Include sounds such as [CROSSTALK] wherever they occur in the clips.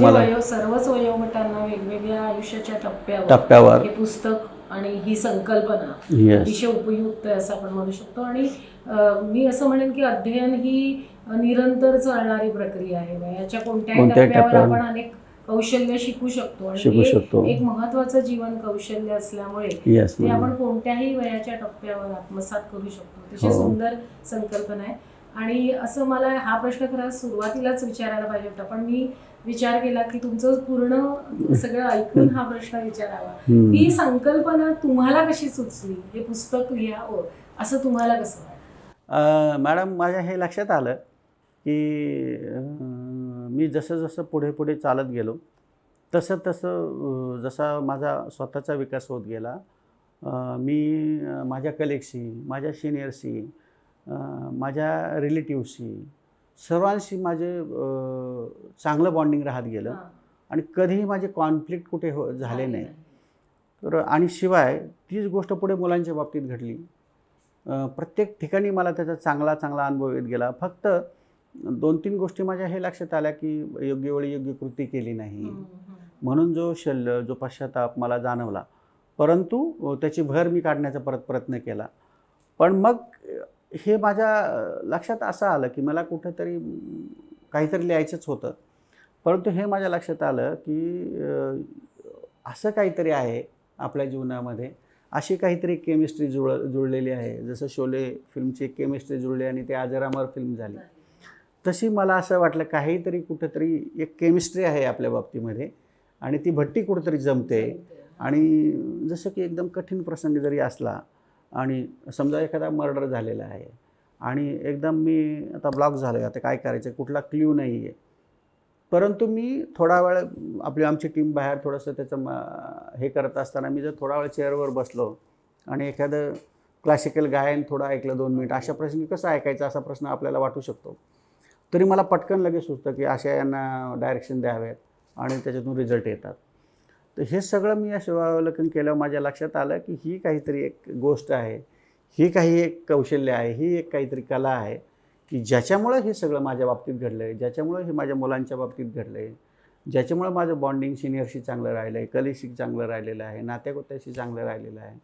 मला वयो सर्वच वयोगटांना वेगवेगळ्या आयुष्याच्या टप्प्यावर टप्प्यावर. हे पुस्तक आणि ही संकल्पना अतिशय उपयुक्त आहे असं आपण म्हणू शकतो. आणि अ, मी असं म्हणेन की अध्ययन ही निरंतर चालणारी प्रक्रिया आहे. वयाच्या कोणत्याही कोणत्याही टप्प्यावर टप्प्यावर. आपण अनेक कौशल्य शिकू शकतो. आणि शिकू हे शकतो. एक महत्वाचं जीवन कौशल्य असल्यामुळे येस ते आपण कोणत्याही वयाच्या टप्प्यावर आत्मसात करू शकतो. अतिशय हो. सुंदर संकल्पना आहे. आणि असं मला हा प्रश्न खरा सुरुवातीलाच विचारायला पाहिजे होता. पण मी विचार केला की तुमचं पूर्ण सगळं ऐकून हा प्रश्न विचारावा. ही संकल्पना तुम्हाला कशी सुचली? हे पुस्तक लिहावं असं तुम्हाला कसं वाटतं मॅडम माझ्या हे लक्षात आलं की मी जसं जसं पुढे पुढे चालत गेलो तसं तसं जसा माझा स्वतःचा विकास होत गेला मी माझ्या कलिगशी माझ्या सिनियरशी माझ्या रिलेटिव्हशी सर्वांशी माझे चांगलं बॉन्डिंग राहत गेलं. आणि कधीही माझे कॉन्फ्लिक्ट कुठे हो झाले नाही. तर आणि शिवाय तीच गोष्ट पुढे मुलांच्या बाबतीत घडली. प्रत्येक ठिकाणी मला त्याचा चांगला चांगला अनुभव येत गेला. फक्त दोन तीन गोष्टी माझ्या हे लक्षात आल्या की योग्य वेळी योग्य कृती केली नाही. म्हणून जो शल्य जो पश्चाताप मला जाणवला. परंतु त्याची भर मी काढण्याचा परत प्रयत्न केला. पण मग हे माझ्या लक्षात असं आलं की मला कुठंतरी काहीतरी लिहायचंच होतं. परंतु हे माझ्या लक्षात आलं की असं काहीतरी आहे आपल्या जीवनामध्ये. अशी काहीतरी केमिस्ट्री जुळ जुळलेली आहे. जसं शोले फिल्मची केमिस्ट्री जुळली आणि ते अजरामर फिल्म झाली. तशी मला असं वाटलं काहीतरी कुठंतरी एक केमिस्ट्री आहे आपल्या बाबतीमध्ये आणि ती भट्टी कुठंतरी जमते. आणि जसं की एकदम कठीण प्रसंग जरी असला आणि समजा एखादा मर्डर झालेला आहे आणि एकदम मी आता ब्लॉक झालो आहे आता काय करायचं? कुठला क्ल्यू नाही आहे. परंतु मी थोडा वेळ आपली आमची टीम बाहेर थोडंसं त्याचं म- हे करत असताना मी जर थोडा वेळ चेअरवर बसलो आणि एखादं क्लासिकल गायन थोडं ऐकलं दोन मिनिट अशा प्रसंगी कसं ऐकायचं असा प्रश्न आपल्याला वाटू शकतो. तरी मला पटकन लगेच सुचतं की अशा यांना डायरेक्शन द्यावेत आणि त्याच्यातून रिझल्ट येतात. तर हे सगळं मी असं अवलोकन केल्यावर माझ्या लक्षात आलं की ही काहीतरी एक गोष्ट आहे. ही काही एक कौशल्य आहे ही एक काहीतरी कला आहे की ज्याच्यामुळं हे सगळं माझ्या बाबतीत घडलं आहे ज्याच्यामुळं हे माझ्या मुलांच्या बाबतीत घडलं आहे ज्याच्यामुळं माझं बॉन्डिंग सिनियरशी चांगलं राहिलं आहे कलिशी चांगलं राहिलेलं आहे नात्यागोत्याशी चांगलं राहिलेलं आहे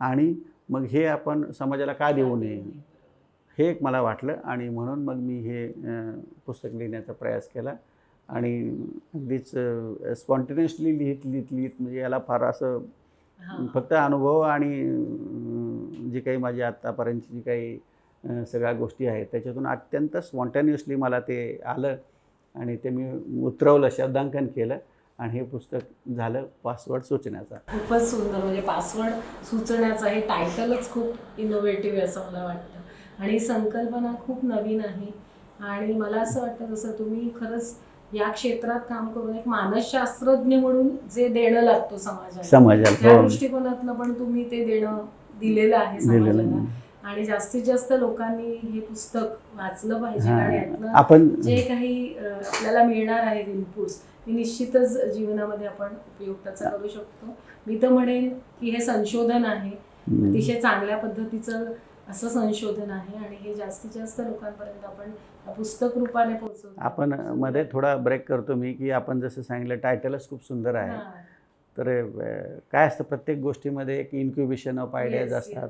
आणि मग हे आपण समाजाला का देऊ नये? हे एक मला वाटलं आणि म्हणून मग मी हे पुस्तक लिहिण्याचा प्रयास केला. आणि अगदीच स्पॉन्टेनियसली लिहित लिहित लिहित म्हणजे याला फार असं. फक्त अनुभव आणि जी काही माझी आत्तापर्यंतची जी काही सगळ्या गोष्टी आहेत त्याच्यातून अत्यंत स्पॉन्टेनियसली मला ते आलं आणि ते मी उतरवलं शब्दांकन केलं आणि हे पुस्तक झालं पासवर्ड सुचण्याचा खूपच सुंदर म्हणजे पासवर्ड सुचण्याचं हे टायटलच खूप इनोव्हेटिव्ह असं मला वाटतं आणि संकल्पना खूप नवीन आहे आणि मला असं वाटतं जसं तुम्ही खरंच या क्षेत्रात काम करून एक मानसशास्त्रज्ञ म्हणून जे देणं लागतो समाजाला समाजाला त्या हो दृष्टिकोनातनं पण तुम्ही ते देणं दिलेलं आहे समाजाला आहे. आणि जास्तीत जास्त लोकांनी हे पुस्तक वाचलं पाहिजे. आणि यातनं आपण जे काही आपल्याला मिळणार आहेत इनपुट्स ते निश्चितच जीवनामध्ये आपण उपयुक्ताचा करू शकतो मी तर म्हणेन की हे संशोधन आहे. अतिशय चांगल्या पद्धतीचं असं संशोधन आहे आणि हे जास्तीत जास्त लोकांपर्यंत आपण पुस्तक रूपाने पोहोचवतो आपण मध्ये थोडा ब्रेक करतो मी की आपण जसं सांगितलं टायटलच खूप सुंदर आहे. तर काय असतं प्रत्येक गोष्टीमध्ये एक इन्क्युबेशन ऑफ आयडियाज असतात.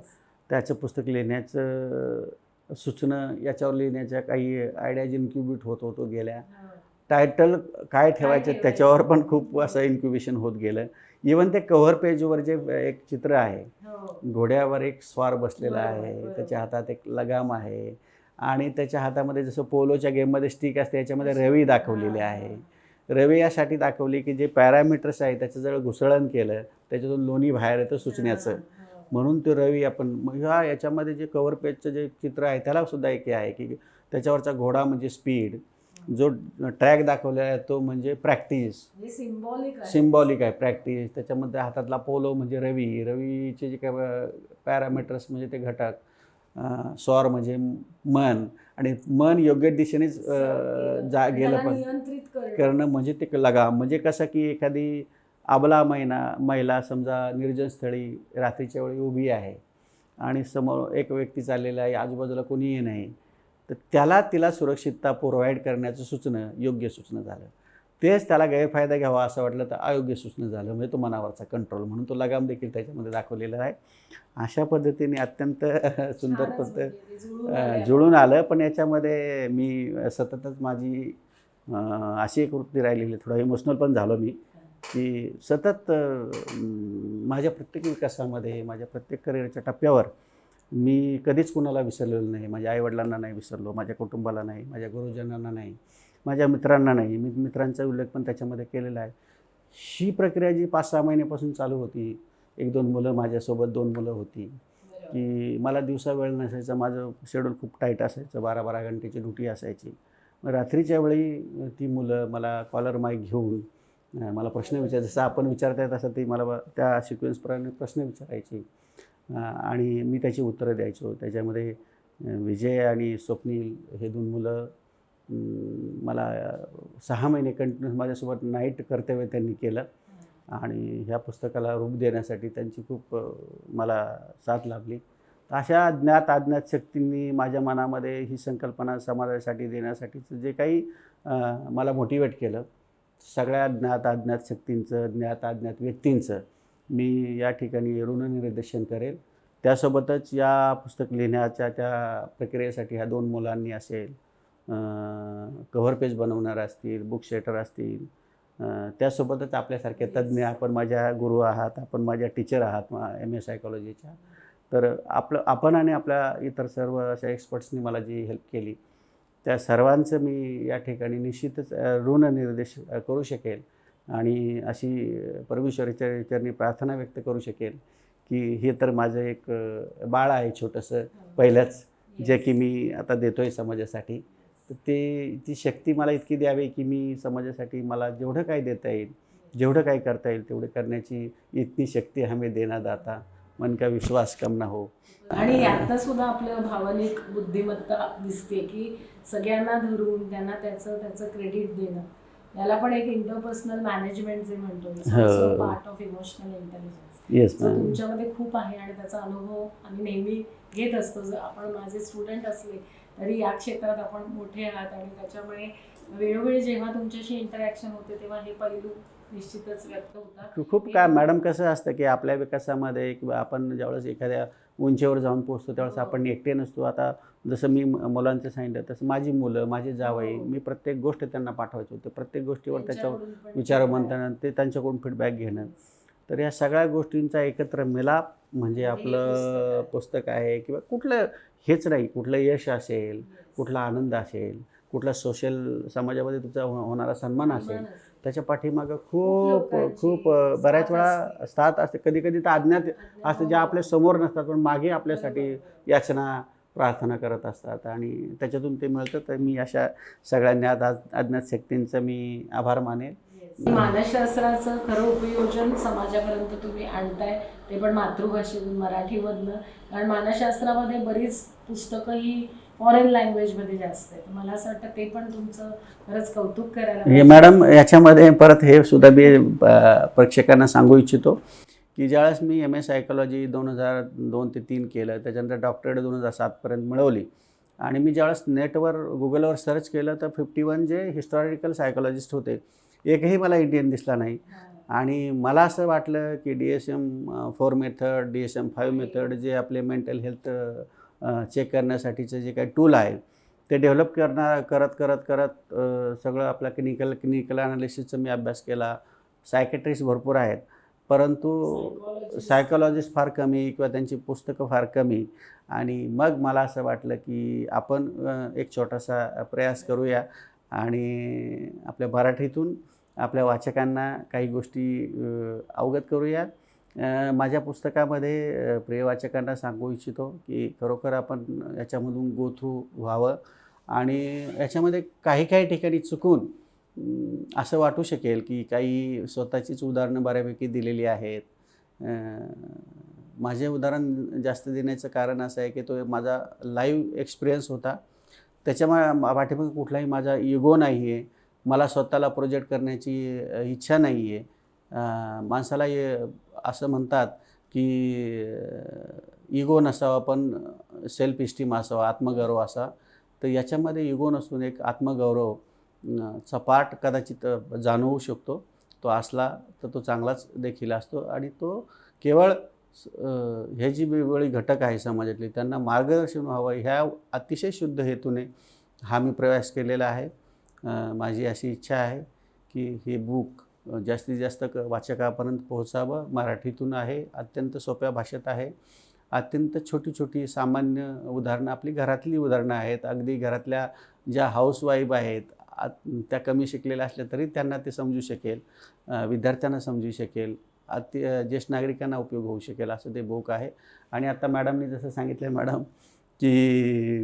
त्याचं पुस्तक लिहिण्याचं सुचणं याच्यावर लिहिण्याच्या काही आयडियाज इन्क्युबेट होत होतो गेल्या. टायटल काय ठेवायचं? त्याच्यावर पण खूप असं इन्क्युबेशन होत गेलं इवन ते कव्हर पेजवर जे एक चित्र आहे हो. घोड्यावर एक स्वार बसलेला आहे. त्याच्या हातात एक लगाम आहे आणि त्याच्या हातामध्ये जसं पोलोच्या गेममध्ये स्टिक असते याच्यामध्ये रवी दाखवलेली. आहे रवी यासाठी दाखवली की जे पॅरामीटर्स आहे त्याच्याजवळ घुसळण केलं त्याच्यातून लोणी बाहेर येतं सुचण्याचं. म्हणून ते रवी आपण ह्या याच्यामध्ये जे कव्हर पेजचं जे चित्र आहे त्याला सुद्धा एक हे आहे की त्याच्यावरचा घोडा म्हणजे स्पीड जो ट्रॅक दाखवलेला आहे तो म्हणजे प्रॅक्टिस हे. सिम्बॉलिक आहे. प्रॅक्टिस त्याच्यामध्ये हातातला पोलो म्हणजे रवी. रवीचे जे काय पॅरामीटर्स म्हणजे ते घटक स्वर म्हणजे मन. आणि मन योग्य दिशेनेच जा गेलं पण. करणं. म्हणजे ते लगाम. म्हणजे कसं की एखादी आबला महिना महिला समजा निर्जन स्थळी रात्रीच्या वेळी उभी आहे आणि समोर एक व्यक्ती चाललेला आहे आजूबाजूला कोणीही नाही. तर त्याला तिला सुरक्षितता प्रोव्हाइड करण्याचं सुचणं योग्य सुचणं झालं. तेच त्याला गैरफायदा घ्यावा असं वाटलं तर अयोग्य सूचना झालं. म्हणजे तो मनावरचा कंट्रोल म्हणून तो लगाम देखील त्याच्यामध्ये दाखवलेला आहे. अशा पद्धतीने अत्यंत [LAUGHS] सुंदर पद्धत म्हणजे जुळून आलं. पण याच्यामध्ये मी सततच माझी अशी एक वृत्ती राहिलेली थोडा इमोशनल पण झालो मी. की सतत माझ्या प्रत्येक विकासामध्ये माझ्या प्रत्येक करिअरच्या टप्प्यावर मी कधीच कुणाला विसरलेलो नाही. माझ्या आईवडिलांना नाही विसरलो माझ्या कुटुंबाला नाही माझ्या गुरुजनांना नाही माझ्या मित्रांना नाही. मी मित्रांचा उल्लेख पण त्याच्यामध्ये केलेला आहे. ही प्रक्रिया जी पाच सहा महिन्यापासून चालू होती एक दोन मुलं माझ्यासोबत दोन मुलं होती की मला दिवसा वेळ नसायचा माझं शेड्यूल खूप टाईट असायचं बारा बारा घंटेची ड्युटी असायची. मग रात्रीच्या वेळी ती मुलं मला कॉलर माईक घेऊन मला प्रश्न विचार जसं आपण विचारता तसं ती मला त्या सिक्वेन्सप्रमाणे प्रश्न विचारायची. आणि मी त्याची उत्तरं द्यायचो. त्याच्यामध्ये विजय आणि स्वप्नील हे दोन मुलं मला सहा महिने कंटिन्यूस माझ्यासोबत नाईट कर्तव्य त्यांनी केलं. आणि ह्या पुस्तकाला रूप देण्यासाठी त्यांची खूप मला साथ लाभली. अशा ज्ञात अज्ञात शक्तींनी माझ्या मनामध्ये ही संकल्पना समाजासाठी देण्यासाठीचं जे काही मला मोटिवेट केलं सगळ्या ज्ञात अज्ञात शक्तींचं ज्ञात अज्ञात व्यक्तींचं मी या ठिकाणी ऋणनिर्देशन करेल. त्यासोबतच या पुस्तक लिहिण्याच्या त्या प्रक्रियेसाठी ह्या दोन मुलांनी असेल कव्हर पेज बनवणार असतील बुक शेटर असतील. त्यासोबतच आपल्यासारखे तज्ज्ञ आपण माझ्या गुरु आहात आपण माझ्या टीचर आहात एम ए सायकॉलॉजीच्या तर आपलं आपण आणि आपल्या इतर सर्व अशा एक्सपर्ट्सनी मला जी हेल्प केली त्या सर्वांचं मी या ठिकाणी निश्चितच ऋणनिर्देश करू शकेल. आणि अशी परमेश्वराच्या चरणी प्रार्थना व्यक्त करू शकेल की हे तर माझं एक बाळ आहे छोटंसं पहिलंच जे की मी आता देतो आहे समाजासाठी. तर ते ती शक्ती मला इतकी द्यावी की मी समाजासाठी मला जेवढं काय देता येईल जेवढं काय करता येईल तेवढं करण्याची इतकी शक्ती हमे देना दाता मन का विश्वास कम ना हो. आणि आता सुद्धा आपल्या भावनिक बुद्धिमत्ता दिसते की सगळ्यांना धरून त्यांना त्याचं त्याचं क्रेडिट देणं. याला पण एक इंटरपर्सनल मॅनेजमेंट जे म्हणतो. पार्ट ऑफ इमोशनल इंटेलिजन्स तुमच्यामध्ये खूप आहे आणि त्याचा अनुभव आम्ही नेहमी घेत असतो. जर आपण माझे स्टुडंट असले तरी या क्षेत्रात आपण मोठे आहात आणि त्याच्यामुळे वेळोवेळी जेव्हा तुमच्याशी इंटरॅक्शन होते तेव्हा हे पैलू निश्चितच व्यक्त होतात. खूप काय मॅडम कसं असतं की आपल्या विकासामध्ये किंवा आपण ज्यावेळेस एखाद्या उंचीवर जाऊन पोहोचतो त्यावेळेस आपण एकटे नसतो आता जसं मी म- मुलांचं सांगितलं तसं माझी मुलं माझे जावई हो. मी प्रत्येक गोष्ट त्यांना पाठवायचो होते प्रत्येक गोष्टीवर त्याच्यावर पण विचार. म्हणताना ते त्यांच्याकडून फीडबॅक घेणं तर या सगळ्या गोष्टींचा एकत्र मिलाप म्हणजे हे आपलं पुस्तक आहे किंवा कुठलं हेच नाही कुठलं यश असेल कुठला आनंद असेल कुठला सोशल समाजामध्ये तुमचा हो- होणारा सन्मान असेल. त्याच्या पाठीमागं खूप खूप बऱ्याच वेळा. साथ असते कधी कधी तर अज्ञात असते ज्या आपल्यासमोर नसतात पण मागे आपल्यासाठी. याचना प्रार्थना करत असतात आणि त्याच्यातून ते मिळतं तर मी अशा सगळ्या ज्ञात अज- अज्ञात शक्तींचं मी आभार मानेल. मानसशास्त्राचं खरं उपयोजन समाजापर्यंत तुम्ही आणताय ते पण मातृभाषेतून मराठीमधनं कारण मानसशास्त्रामध्ये बरीच पुस्तकं ही फॉरेन लँग्वेजमध्ये जास्त आहेत मला असं वाटतं ते पण तुमचं खरंच कौतुक करायला हे. मॅडम याच्यामध्ये परत हे सुद्धा मी प्रेक्षकांना सांगू इच्छितो की ज्यावेळेस मी एम ए सायकोलॉजी दोन हजार दोन ते तीन केलं त्याच्यानंतर डॉक्टरेट दोन हजार सातपर्यंत मिळवली आणि मी ज्यावेळेस नेटवर गुगलवर सर्च केलं तर फिफ्टी वन जे हिस्टॉरिकल सायकोलॉजिस्ट होते एकही मला इंडियन दिसला नाही. आणि मला असं वाटलं की D S M four method D S M five method जे आपले मेंटल हेल्थ चेक करण्यासाठीचं जे काही टूल आहे ते डेव्हलप करणार करत करत करत सगळं आपला क्लिनिकल क्लिनिकल ॲनालिसिसचा मी अभ्यास केला. सायकेट्रिस्ट भरपूर आहेत परंतु सायकोलॉजिस्ट फार कमी किंवा त्यांची पुस्तकं फार कमी. आणि मग मला असं वाटलं की आपण एक छोटासा प्रयास करूया आणि आपल्या मराठीतून आपल्या वाचकांना काही गोष्टी अवगत करूया. माझ्या पुस्तकामध्ये प्रियवाचकांना सांगू इच्छितो की खरोखर आपण याच्यामधून गो थ्रू व्हावं आणि याच्यामध्ये काही काही ठिकाणी चुकून असं वाटू शकेल की काही स्वतःचीच उदाहरणं बऱ्यापैकी दिलेली आहेत. माझे उदाहरण जास्त देण्याचं कारण असं आहे की तो माझा लाईव्ह एक्सपिरियन्स होता. त्याच्यामुळे पाठीमागे कुठलाही माझा इगो नाही आहे मला स्वतःला प्रोजेक्ट करण्याची इच्छा नाही आहे माणसाला असं म्हणतात की इगो नसावा पण सेल्फ इस्टीम असावा आत्मगौरव असा. तर याच्यामध्ये इगो नसून एक आत्मगौरव अं, सपाट कदाचित जाणवू शकतो. तो असला तर तो चांगलाच देखील असतो आणि तो केवळ हे जी वेगवेगळी घटक आहे समाजातली त्यांना मार्गदर्शन व्हावं ह्या अतिशय शुद्ध हेतूने हा मी प्रयास केलेला आहे. माझी अशी इच्छा आहे की हे बुक जास्तीत जास्त क वाचकापर्यंत पोहोचावं मराठीतून आहे अत्यंत सोप्या भाषेत आहे. अत्यंत छोटी छोटी सामान्य उदाहरणं आपली घरातली उदाहरणं आहेत. अगदी घरातल्या ज्या हाऊसवाईफ आहेत त्या कमी शिकलेल्या असल्या तरी त्यांना ते समजू शकेल विद्यार्थ्यांना समजू शकेल अति ज्येष्ठ नागरिकांना उपयोग होऊ शकेल असं ते बुक आहे. आणि आता मॅडमनी जसं सांगितलं मॅडम की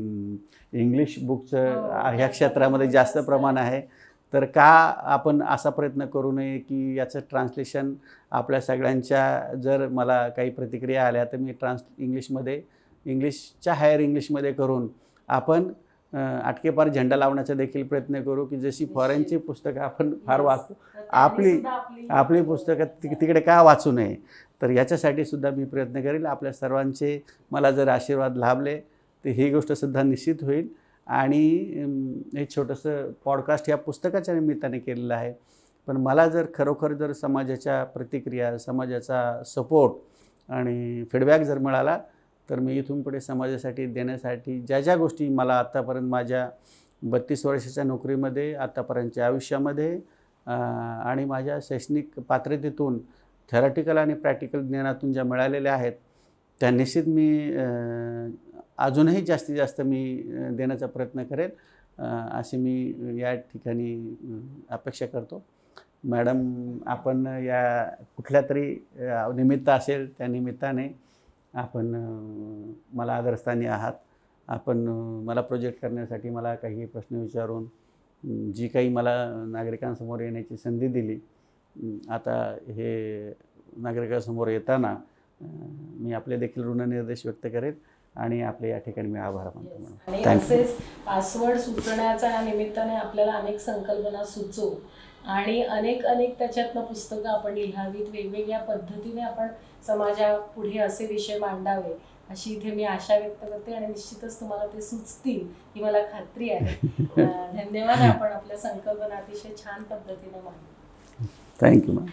इंग्लिश बुकचं हो, ह्या क्षेत्रामध्ये जास्त प्रमाण आहे. तर का आपण असा प्रयत्न करू नये की याचं ट्रान्सलेशन आपल्या सगळ्यांच्या जर मला काही प्रतिक्रिया आल्या तर मी ट्रान्स इंग्लिशमध्ये इंग्लिशच्या हायर इंग्लिशमध्ये करून आपण आटकेपार झेंडा लावण्याचा देखील प्रयत्न करू की जशी फॉरेनची पुस्तकं आपण फार वाचतो आपली- आपली पुस्तकं ति तिकडे का वाचू नये? तर याच्यासाठी सुद्धा मी प्रयत्न करेल. आपल्या सर्वांचे मला जर आशीर्वाद लाभले तर ही गोष्टसुद्धा निश्चित होईल. आणि हे छोटंसं पॉडकास्ट या पुस्तकाच्या निमित्ताने केलेलं आहे. पण मला जर खरोखर जर समाजाच्या प्रतिक्रिया समाजाचा सपोर्ट आणि फीडबॅक जर मिळाला तर मी इथून पुढे समाजासाठी देण्यासाठी ज्या ज्या गोष्टी मला आत्तापर्यंत माझ्या बत्तीस वर्षाच्या नोकरीमध्ये आत्तापर्यंतच्या आयुष्यामध्ये आणि माझ्या शैक्षणिक पात्रतेतून थेरॉटिकल आणि प्रॅक्टिकल ज्ञानातून ज्या मिळालेल्या आहेत त्या निश्चित मी अजूनही जास्तीत जास्त मी देण्याचा प्रयत्न करेन अशी मी या ठिकाणी अपेक्षा करतो. मॅडम आपण या कुठल्या तरी निमित्त असेल त्या निमित्ताने आपण मला आदरस्थानी आहात. आपण मला प्रोजेक्ट करण्यासाठी मला काही प्रश्न विचारून जी काही मला नागरिकांसमोर येण्याची संधी दिली आता हे नागरिकांसमोर येताना मी आपले देखील ऋणनिर्देश व्यक्त करेन आणि आपले या ठिकाणी मी आभार मानतो थँक्यू पासवर्ड सुचण्याच्या निमित्ताने आपल्याला अनेक संकल्पना सुचो. आणि अनेक अनेक त्याच्यातनं पुस्तकं आपण लिहावीत. वेगवेगळ्या पद्धतीने आपण समाजापुढे असे विषय मांडावे अशी इथे मी आशा व्यक्त करते आणि निश्चितच तुम्हाला ते सुचतील ही मला खात्री आहे. [LAUGHS] धन्यवाद. आपण आपल्या संकल्पना अतिशय छान पद्धतीने मांडल्या थँक्यू मॅम